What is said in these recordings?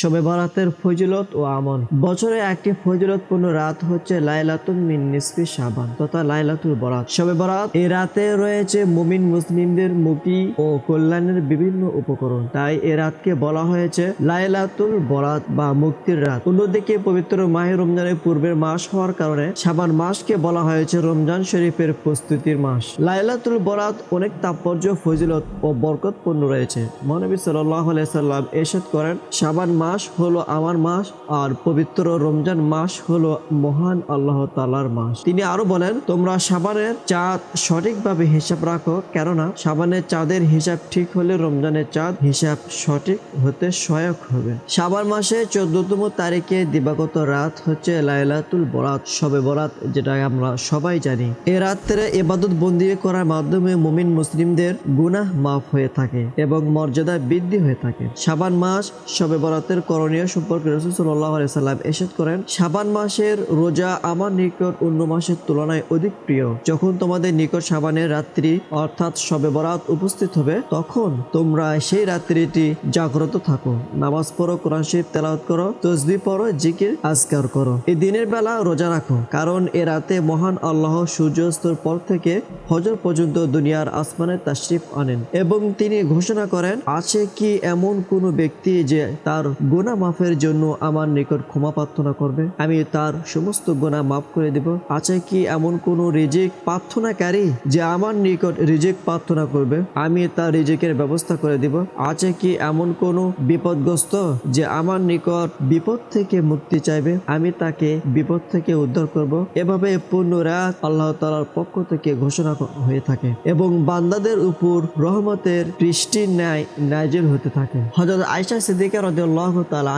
শবে বরাতের ফজিলত ও আমল। বছরে একটি ফজিলতপূর্ণ রাত হচ্ছে লাইলাতুল মিন নিসফি শাবান তথা লাইলাতুল বরাত। শবে বরাত এই রাতে রয়েছে মুমিন মুসলিমদের মুক্তি ও কল্যাণের বিভিন্ন উপকরণ। তাই এ রাতকে বলা হয়েছে লাইলাতুল বরাত বা মুক্তির রাত। অন্যদিকে পবিত্র মাহে রমজানের পূর্বের মাস হওয়ার কারণে শাবান মাসকে বলা হয়েছে রমজান শরীফের প্রস্তুতির মাস। লাইলাতুল বরাত অনেক তাৎপর্য, ফজিলত ও বরকতপূর্ণ রয়েছে। মহানবী সাল্লাহ সাল্লাম এরশাদ করেন, শাবান মাস হলো আমার মাস, আর পবিত্র রমজান মাস হলো মহান আল্লাহ তালার মাস। তিনি আরও বলেন, তোমরা সাবানের চাঁদ সঠিকভাবে হিসাব রাখো, কেননা সাবানের চাঁদের হিসাব ঠিক হলে রমজানের চাঁদ হিসাব সঠিক হতে সহায়ক হবে। সাবান মাসে চোদ্দতম তারিখে দিবাগত রাত হচ্ছে লাইলাতুল বরাত, সবে বরাত যেটা আমরা সবাই জানি। এ রাত্রে এবাদত বন্দি করার মাধ্যমে মুমিন মুসলিমদের গুনাহ মাফ হয়ে থাকে এবং মর্যাদা বৃদ্ধি হয়ে থাকে। সাবান মাস সবে বরাতের করণীয় সম্পর্কে রসুল সাল্লাহ সাল্লাম এসেদ করেন সাবান মাসের রোজা আমার নিকট অন্য মাসের তুলনায় অধিক প্রিয়। যখন তোমাদের নিকট সাবানের রাত্রি অর্থাৎ শবে বরাত উপস্থিত হবে, তখন তোমরা সেই রাত্রিটি জাগ্রত থাকো। নামাজ পড়ো, কোরআন শরীফ তেলাওয়াত করো, তসবি পড়ো, জিকির, আজকার করো। এই দিনের বেলা রোজা রাখো, কারণ এ রাতে মহান আল্লাহ সূর্যাস্তর পর থেকে হজর পর্যন্ত দুনিয়ার আসমানে তাশরিফ আনেন। এবং তিনি ঘোষণা করেন, আছে কি এমন কোন ব্যক্তি যে তার গুনাহ মাফের জন্য আমার নিকট ক্ষমা প্রার্থনা করবে। আমি তার সমস্ত গোনা মাফ করে দেব। আছে কি এমন কোন রিজিক প্রার্থনাকারী যে আমার নিকট রিজিক প্রার্থনা করবে? আমি তার রিজিকের ব্যবস্থা করে দিব। আছে কি এমন কোন বিপদগ্রস্ত যে আমার নিকট বিপদ থেকে মুক্তি চাইবে? আমি তাকে বিপদ থেকে উদ্ধার করব। এভাবে পূর্ণ রাত আল্লাহ তালার পক্ষ থেকে ঘোষণা হয়ে থাকে এবং বান্দাদের উপর রহমতের বৃষ্টির ন্যায় নাইজেল হতে থাকে। হজরত আয়সা সিদ্দিকা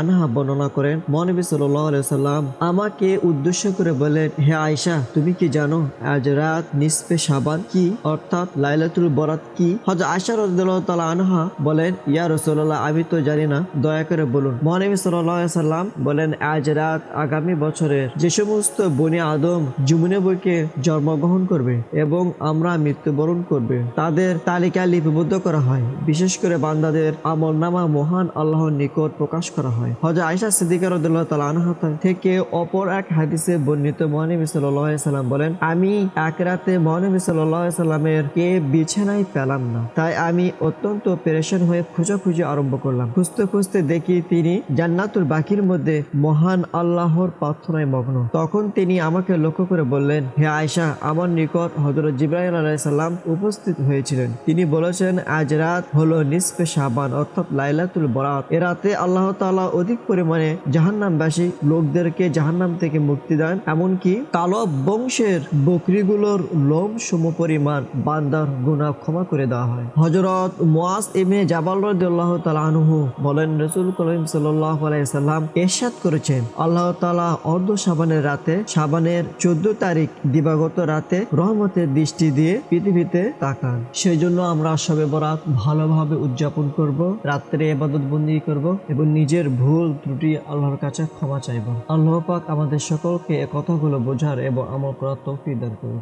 আনহা বর্ণনা করেন আলাইহি সাল্লাম আমাকে উদ্দেশ্য করে হে আয়সা তুমি কি জানো আজ রাত সাবান কি? অর্থাৎ লাইলাতুল বরাত কি? হজরত আয়সা তাআলা আনহা বলেন, ইয়া আমি তো জানি না, দয়া করে বলুন। মহানবী সাল্লাম বলেন, আজ রাত আগামী বছরের যে সমস্ত বনি আদম যমুনে বইকে জন্মগ্রহণ করবে এবং আমরা মৃত্যুবরণ করবে, তাদের তালিকা লিপিবদ্ধ করা হয়। বিশেষ করে বান্দাদের আমল নামা মহান আল্লাহর নিকট প্রকাশ করা হয়। হজরত আয়েশা সিদ্দিকা রাদিয়াল্লাহু আনহা থেকে অপর এক হাদিসে বর্ণিত মহানবী সাল্লাম বলেন, আমি এক রাতে মহানবী সাল্লামের কে বিছানায় পেলাম না। তাই আমি অত্যন্ত পেরেশান হয়ে খোঁজাখুঁজি আরম্ভ করলাম। খুঁজতে খুঁজতে দেখি তিনি জান্নাতুল বাকির মধ্যে মহান আল্লাহর প্রার্থনায় মগ্ন। তখন তিনি আমাকে লক্ষ্য করে বললেন, হে আয়সা আমার নিকট হজরত জিব্রাহিম আলাইসাল্লাম উপস্থিত হয়েছিলেন। তিনি বলেছেন, আজ রাত হলো নিসফে সাবান অর্থাৎ লাইলাতুল বরাত। এ রাতে আল্লাহ তাআলা অধিক পরিমাণে জাহান্নামবাসী লোকদেরকে জাহান্নাম থেকে মুক্তি দেন, এমনকি কালো বংশের বকরিগুলোর লোম সম পরিমাণ বান্দার গুনাহ ক্ষমা করে দেওয়া হয়। হজরত মুয়াজ ইবনে জাবাল রাদিয়াল্লাহু তাআলা আনহু বলেন, রাসূল করিম সাল্লাল্লাহু আলাইহি সাল্লাম ইরশাদ করেছেন, আল্লাহ তালা অর্ধ সাবানের রাতে, সাবানের 14 তারিখ দিবাগত রাতে রহমতের দৃষ্টি দিয়ে পৃথিবীতে তাকান। সেই জন্য আমরা সবে বরাত ভালোভাবে উদযাপন করব, রাত্রে ইবাদত বন্দি করব এবং নিজের ভুল ত্রুটি আল্লাহর কাছে ক্ষমা চাইব আল্লাহ পাক আমাদের সকলকে কথাগুলো বোঝার এবং আমল করার তৌফিক দান করুন।